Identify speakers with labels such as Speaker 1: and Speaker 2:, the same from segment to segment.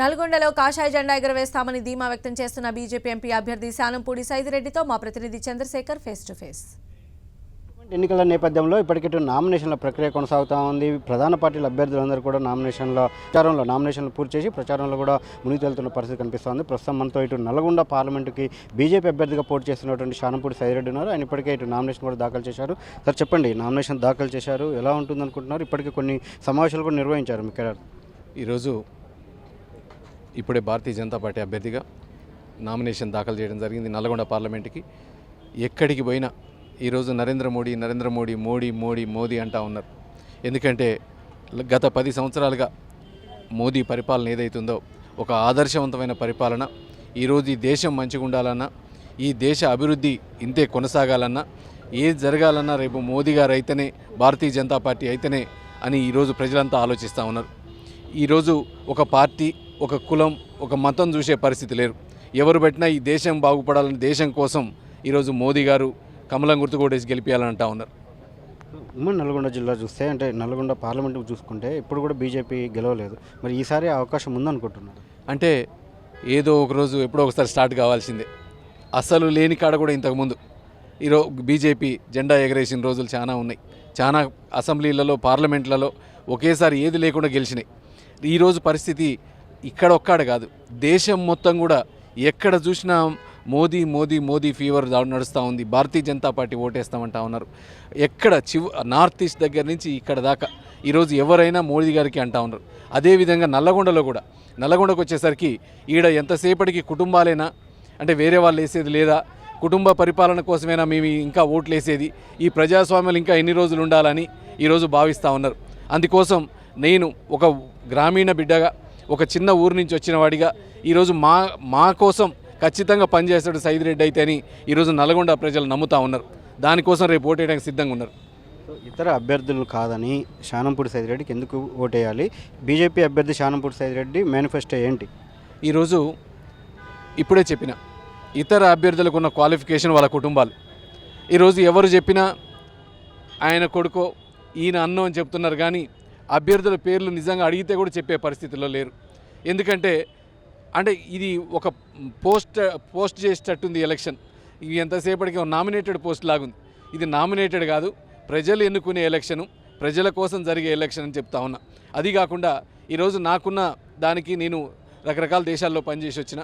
Speaker 1: నల్గొండలో కాషాయ జెండా ఎగురవేస్తామని ధీమా వ్యక్తం చేస్తున్న బీజేపీ ఎంపీ అభ్యర్థి శానంపూడి సైదిరెడ్డితో మా ప్రతినిధి చంద్రశేఖర్ ఫేస్ టు ఫేస్.
Speaker 2: ఎన్నికల నేపథ్యంలో ఇప్పటికే నామినేషన్ల ప్రక్రియ కొనసాగుతూ ఉంది. ప్రధాన పార్టీల అభ్యర్థులందరూ కూడా నామినేషన్ల ప్రచారంలో నామినేషన్లు పూర్తి చేసి ప్రచారంలో కూడా మునిగి తేలుతున్న పరిస్థితి కనిపిస్తోంది. ప్రస్తుతం మనతో ఇటు నల్గొండ పార్లమెంటుకి బీజేపీ అభ్యర్థిగా పోటీ చేస్తున్నటువంటి షానంపూడి సైదిరెడ్డి ఉన్నారు. ఆయన ఇప్పటికే ఇటు నామినేషన్ కూడా దాఖలు చేశారు. సార్ చెప్పండి నామినేషన్ దాఖలు చేశారు ఎలా ఉంటుంది అనుకుంటున్నారు ఇప్పటికే కొన్ని సమావేశాలు కూడా నిర్వహించారు మీ ఇక్కడ
Speaker 3: ఈరోజు ఇప్పుడే భారతీయ జనతా పార్టీ అభ్యర్థిగా నామినేషన్ దాఖలు చేయడం జరిగింది నల్గొండ పార్లమెంట్కి. ఎక్కడికి పోయినా ఈరోజు నరేంద్ర మోడీ నరేంద్ర మోడీ మోడీ మోడీ మోదీ అంటా ఉన్నారు. ఎందుకంటే గత పది సంవత్సరాలుగా మోదీ పరిపాలన ఏదైతుందో ఒక ఆదర్శవంతమైన పరిపాలన ఈరోజు ఈ దేశం మంచిగా ఉండాలన్నా ఈ దేశ అభివృద్ధి ఇంతే కొనసాగాలన్నా ఏది జరగాలన్నా రేపు మోదీ గారు అయితేనే భారతీయ జనతా పార్టీ అయితేనే అని ఈరోజు ప్రజలంతా ఆలోచిస్తూ ఉన్నారు. ఈరోజు ఒక పార్టీ ఒక కులం ఒక మతం చూసే పరిస్థితి లేరు. ఎవరు పెట్టినా ఈ దేశం బాగుపడాలని దేశం కోసం ఈరోజు మోదీ గారు కమలం గుర్తు కొట్టేసి గెలిపించాలని అంటా ఉన్నారు.
Speaker 2: ఉమ్మడి నల్గొండ జిల్లా చూస్తే అంటే నల్గొండ పార్లమెంట్ చూసుకుంటే ఇప్పుడు కూడా బీజేపీ గెలవలేదు. మరి ఈసారి అవకాశం ఉందనుకుంటున్నారు?
Speaker 3: అంటే ఏదో ఒక రోజు ఎప్పుడో ఒకసారి స్టార్ట్ కావాల్సిందే. అసలు లేని కాడ కూడా ఇంతకుముందు ఈరోజు బీజేపీ జెండా ఎగరేసిన రోజులు చాలా ఉన్నాయి. చాలా అసెంబ్లీలలో పార్లమెంట్లలో ఒకేసారి ఏది లేకుండా గెలిచినాయి. ఈరోజు పరిస్థితి ఇక్కడ ఒక్కడ కాదు. దేశం మొత్తం కూడా ఎక్కడ చూసినా మోదీ మోదీ మోదీ ఫీవర్ దా- నడుస్తూ ఉంది. భారతీయ జనతా పార్టీ ఓటేస్తామంటా ఉన్నారు. ఎక్కడ చివ నార్త్ ఈస్ట్ దగ్గర నుంచి ఇక్కడ దాకా ఈరోజు ఎవరైనా మోదీ గారికి అంటా ఉన్నారు. అదేవిధంగా నల్లగొండలో కూడా. నల్లగొండకు వచ్చేసరికి ఈడ ఎంతసేపటికి కుటుంబాలేనా? అంటే వేరే వాళ్ళు వేసేది లేదా? కుటుంబ పరిపాలన కోసమేనా మేము ఇంకా ఓట్లు వేసేది ఈ ప్రజాస్వామ్యాలు ఇంకా ఎన్ని రోజులు ఉండాలని ఈరోజు భావిస్తూ ఉన్నారు. అందుకోసం నేను ఒక గ్రామీణ బిడ్డగా ఒక చిన్న ఊరు నుంచి వచ్చిన వాడిగా ఈరోజు మా మా కోసం ఖచ్చితంగా పనిచేస్తాడు సైదిరెడ్డి అయితే అని ఈరోజు నల్గొండ ప్రజలు నమ్ముతా ఉన్నారు. దానికోసం రేపు ఓటేయడానికి సిద్ధంగా ఉన్నారు.
Speaker 2: ఇతర అభ్యర్థులు కాదని శానంపూడి సైదిరెడ్డికి ఎందుకు ఓటేయాలి? బీజేపీ అభ్యర్థి శానంపూడి సైదిరెడ్డి మేనిఫెస్టో ఏంటి?
Speaker 3: ఈరోజు ఇప్పుడే చెప్పిన ఇతర అభ్యర్థులకు ఉన్న క్వాలిఫికేషన్ వాళ్ళ కుటుంబాలు. ఈరోజు ఎవరు చెప్పినా ఆయన కొడుకో ఈయన అన్నో అని చెప్తున్నారు కానీ అభ్యర్థుల పేర్లు నిజంగా అడిగితే కూడా చెప్పే పరిస్థితుల్లో లేరు. ఎందుకంటే అంటే ఇది ఒక పోస్ట్ పోస్ట్ చేసేటట్టుంది ఎలక్షన్. ఇది ఎంతసేపటికి నామినేటెడ్ పోస్ట్ లాగుంది. ఇది నామినేటెడ్ కాదు ప్రజలు ఎన్నుకునే ఎలక్షను ప్రజల కోసం జరిగే ఎలక్షన్ అని చెప్తా ఉన్నా. అది కాకుండా ఈరోజు నాకున్న దానికి నేను రకరకాల దేశాల్లో పనిచేసి వచ్చిన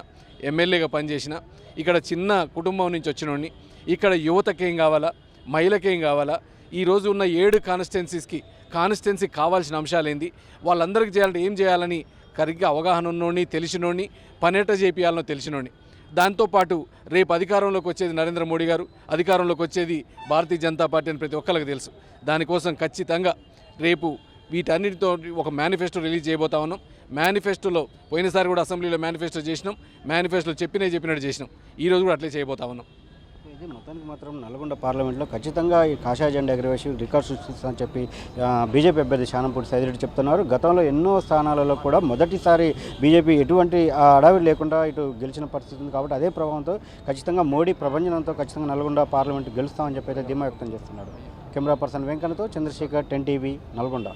Speaker 3: ఎమ్మెల్యేగా పనిచేసిన ఇక్కడ చిన్న కుటుంబం నుంచి వచ్చినోడిని ఇక్కడ యువతకేం కావాలా మహిళకేం కావాలా ఈరోజు ఉన్న ఏడు కాన్స్టిట్యున్సీస్కి కాన్స్టిట్యున్సీ కావాల్సిన అంశాలు ఏంది వాళ్ళందరికీ చేయాలంటే ఏం చేయాలని కరిగ్గా అవగాహన ఉన్నోడిని తెలిసినోడిని పనేట చేపియాలనో తెలిసినోడిని. దాంతోపాటు రేపు అధికారంలోకి వచ్చేది నరేంద్ర మోడీ గారు అధికారంలోకి వచ్చేది భారతీయ జనతా పార్టీ అని ప్రతి ఒక్కరికి తెలుసు. దానికోసం ఖచ్చితంగా రేపు వీటన్నిటితో ఒక మేనిఫెస్టో రిలీజ్ చేయబోతా ఉన్నాం. మేనిఫెస్టోలో పోయినసారి కూడా అసెంబ్లీలో మేనిఫెస్టో చేసినాం. మేనిఫెస్టోలో చెప్పినే చెప్పినట్టు చేసినాం. ఈ రోజు కూడా అట్లే చేయబోతా ఉన్నాం.
Speaker 2: ఇది మొత్తానికి మాత్రం నల్గొండ పార్లమెంట్లో ఖచ్చితంగా ఈ కాషాయ జెండా ఎగరవేసి రికార్డ్ సృష్టిస్తామని చెప్పి బీజేపీ అభ్యర్థి శానంపూడి సైదిరెడ్డి చెప్తున్నారు. గతంలో ఎన్నో స్థానాలలో కూడా మొదటిసారి బీజేపీ ఎటువంటి అడావిడి లేకుండా ఇటు గెలిచిన పరిస్థితి ఉంది కాబట్టి అదే ప్రభావంతో ఖచ్చితంగా మోడీ ప్రభంజనంతో ఖచ్చితంగా నల్గొండ పార్లమెంట్ గెలుస్తామని చెప్పి అయితే ధీమా వ్యక్తం చేస్తున్నాడు కెమెరా పర్సన్ వెంకన్నతో చంద్రశేఖర్ టెన్ టీవీ నల్గొండ.